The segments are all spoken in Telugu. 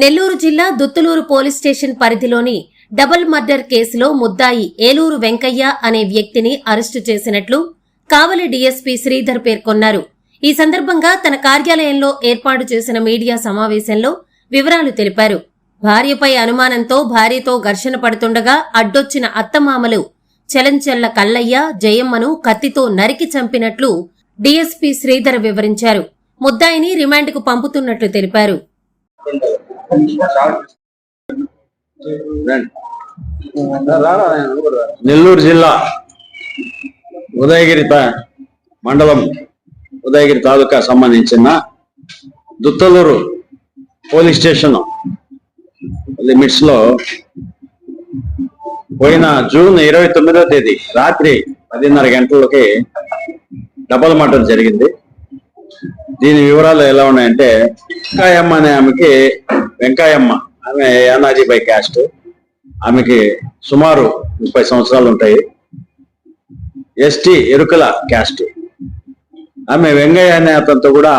నెల్లూరు జిల్లా దుత్తులూరు పోలీస్ స్టేషన్ పరిధిలోని డబుల్ మర్డర్ కేసులో ముద్దాయి ఏలూరు వెంకయ్య అనే వ్యక్తిని అరెస్టు చేసినట్లు కావలి డీఎస్పీ శ్రీధర్ పేర్కొన్నారు. ఈ సందర్భంగా తన కార్యాలయంలో ఏర్పాటు చేసిన మీడియా సమావేశంలో వివరాలు తెలిపారు. భార్యపై అనుమానంతో భార్యతో ఘర్షణ పడుతుండగా అడ్డొచ్చిన అత్తమామలు చలంచెల్ల కల్లయ్య జయమ్మను కత్తితో నరికి చంపినట్లు డీఎస్పీ శ్రీధర్ వివరించారు. ముద్దాయిని రిమాండ్కు పంపుతున్నట్లు తెలిపారు. నెల్లూరు జిల్లా ఉదయగిరి మండలం ఉదయగిరి తాలూకా సంబంధించిన దుత్తలూరు పోలీస్ స్టేషన్ లిమిట్స్లో పోయిన జూన్ ఇరవై తొమ్మిదో తేదీ రాత్రి పదిన్నర గంటలకి డబల్ మటన్ జరిగింది. దీని వివరాలు ఎలా ఉన్నాయంటే కాయమ్మ అనే ఆమెకి వెంకాయమ్మ ఆమె యానాజీ క్యాస్ట్ ఆమెకి సుమారు ముప్పై సంవత్సరాలు ఉంటాయి. ఎస్టీ ఎరుకల క్యాస్ట్ ఆమె వెంగయ్య అనే అతనితో కూడా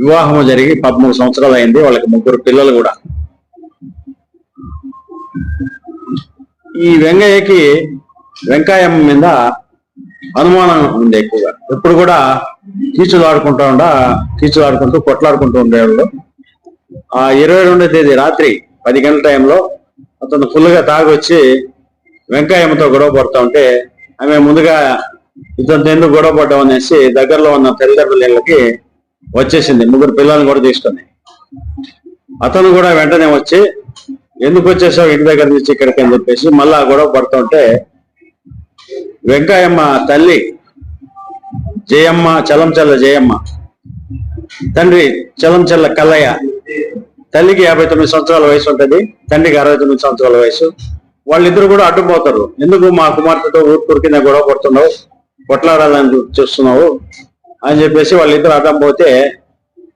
వివాహం జరిగి పదమూడు సంవత్సరాలు అయింది. వాళ్ళకి ముగ్గురు పిల్లలు కూడా. ఈ వెంగయ్యకి వెంకాయమ్మ మీద అనుమానం ఉంది ఎక్కువగా. ఎప్పుడు కూడా కీచులు ఆడుకుంటా ఉండ కీచులు ఆడుకుంటూ కొట్లాడుకుంటూ ఉండేవాళ్ళు. ఇరవై రెండో తేదీ రాత్రి పది గంటల టైంలో అతను ఫుల్గా తాగొచ్చి వెంకాయమ్మతో గొడవ పడుతూ ఉంటే ఆమె ముందుగా ఇతను ఎందుకు గొడవ పడ్డాం అనేసి దగ్గరలో ఉన్న తల్లిదండ్రుల ఇళ్ళకి వచ్చేసింది. ముగ్గురు పిల్లల్ని కూడా తీసుకుంది అతను కూడా వెంటనే వచ్చి ఎందుకు వచ్చేసావు? ఇంటి దగ్గర నుంచి ఇక్కడికి అని చెప్పేసి మళ్ళా గొడవ పడుతుంటే ఉంటే వెంకాయమ్మ తల్లి జయమ్మ చలంచల్ల జయమ్మ తండ్రి చలంచల్ల కల్లయ్య తల్లికి యాభై తొమ్మిది సంవత్సరాల వయసు ఉంటుంది తండ్రికి అరవై తొమ్మిది సంవత్సరాల వయసు. వాళ్ళిద్దరు కూడా అడ్డుపోతారు ఎందుకు మా కుమార్తెతో ఊరుకూరు కింద గొడవ పడుతున్నావు? కొట్లాడాలని చూస్తున్నావు? అని చెప్పేసి వాళ్ళిద్దరు అడ్డం పోతే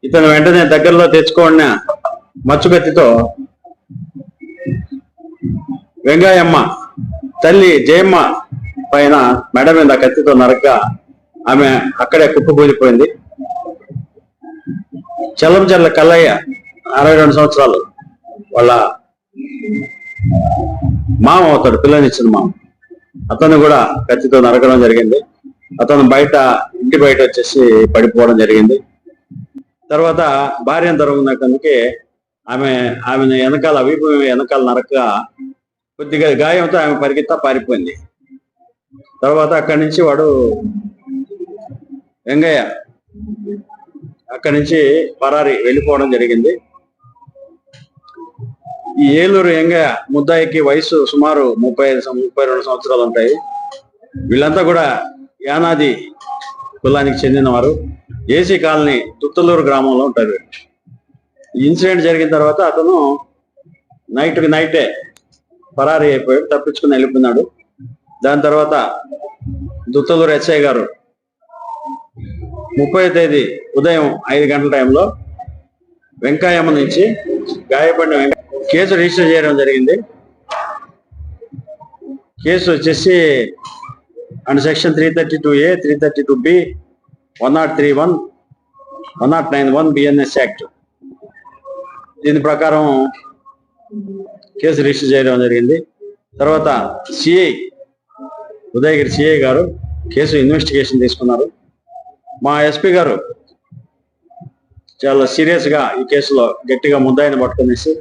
ఇతను వెంటనే దగ్గరలో తెచ్చుకోడిన మచ్చుకత్తితో వెంగాయమ్మ తల్లి జయమ్మ పైన మెడ మీద కత్తితో నరక ఆమె అక్కడే కుప్పకూలిపోయింది చల్లం చల్ల కల్లయ్య అరవై రెండు సంవత్సరాలు. వాళ్ళ మామ అవుతాడు పిల్లనిచ్చిన మామ. అతను కూడా కత్తితో నరకడం జరిగింది. అతను బయట ఇంటి బయట వచ్చేసి పడిపోవడం జరిగింది. తర్వాత భార్యను తరుగుతున్నందుకే ఆమె ఆమెను వెనకాల వీపు వెనకాల నరక కొద్దిగా గాయంతో ఆమె పరిగెత్తా పారిపోయింది. తర్వాత అక్కడి నుంచి వాడు వెంగయ్య అక్కడి నుంచి పరారి వెళ్ళిపోవడం జరిగింది. ఈ ఏలూరు ఎంగ ముద్దాయికి వయసు సుమారు ముప్పై సం- ముప్పై రెండు సంవత్సరాలు ఉంటాయి. వీళ్ళంతా కూడా యానాది కులానికి చెందినవారు. ఏసీ కాలనీ తుత్తలూరు గ్రామంలో ఉంటారు. ఈ ఇన్సిడెంట్ జరిగిన తర్వాత అతను నైట్ నైటే పరారీ అయిపోయాడు తప్పించుకుని వెళ్ళిపోయినాడు. దాని తర్వాత దుత్తలూరు ఎస్ఐ గారు ముప్పై తేదీ ఉదయం ఐదు గంటల టైంలో వెంకాయమ్మ నుంచి గాయపడిన కేసు రిజిస్టర్ చేయడం జరిగింది. కేసు వచ్చేసి and section three thirty two A three thirty two B one nought three one one nought nine one BNS act. దీని ప్రకారం కేసు రిజిస్టర్ చేయడం జరిగింది. తర్వాత CI Udayagiri CI garu case investigation తీసుకున్నారు. మా ఎస్పీ గారు చాలా సీరియస్గా ఈ కేసులో గట్టిగా ముద్దాయిని పట్టుకునేసి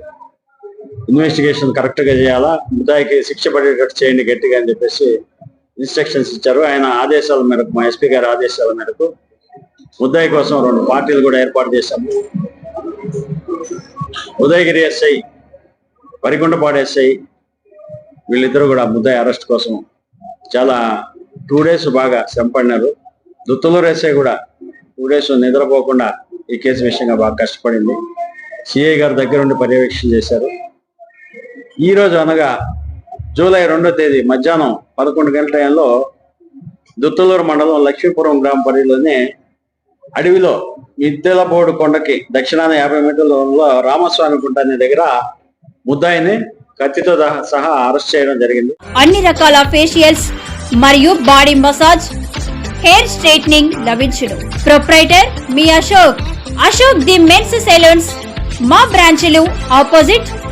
ఇన్వెస్టిగేషన్ కరెక్ట్గా చేయాలా? ముద్దాయికి శిక్ష పడేటట్టు చేయండి గట్టిగా అని చెప్పేసి ఇన్స్ట్రక్షన్స్ ఇచ్చారు. ఆయన ఆదేశాల మేరకు మా ఎస్పీ గారి ఆదేశాల మేరకు ముద్దాయి కోసం రెండు పార్టీలు కూడా ఏర్పాటు చేశాము. ఉదయగిరి ఎస్ఐ వరికొండపాడు ఎస్ఐ వీళ్ళిద్దరూ కూడా ముద్దాయి అరెస్ట్ కోసం చాలా టూ డేస్ బాగా శ్రమపడినారు దుత్తలూరు ఎస్ఐ కూడా టూ డేస్ నిద్రపోకుండా ఈ కేసు విషయంగా బాగా కష్టపడింది. సిఐ గారి దగ్గర ఉండి పర్యవేక్షణ చేశారు. ఈ రోజు అనగా జూలై రెండో తేదీ మధ్యాహ్నం పదకొండు గంటల టైంలో దుత్తలూరు మండలం లక్ష్మీపురం గ్రామ పరిధిలోనే అడవిలో మిద్దెలబోడు కొండకి దక్షిణాన యాభై మీటర్ల రామస్వామి గుంట అనే దగ్గర ముద్దాయిని కత్తితో సహా- సహా అరెస్ట్ చేయడం జరిగింది. అన్ని రకాల ఫేషియల్స్ మరియు బాడీ మసాజ్ హెయిర్ స్ట్రైట్నింగ్ లభించును. Proprietor me Ashok. Ashok the men's salons మా బ్రాంచ్లు opposite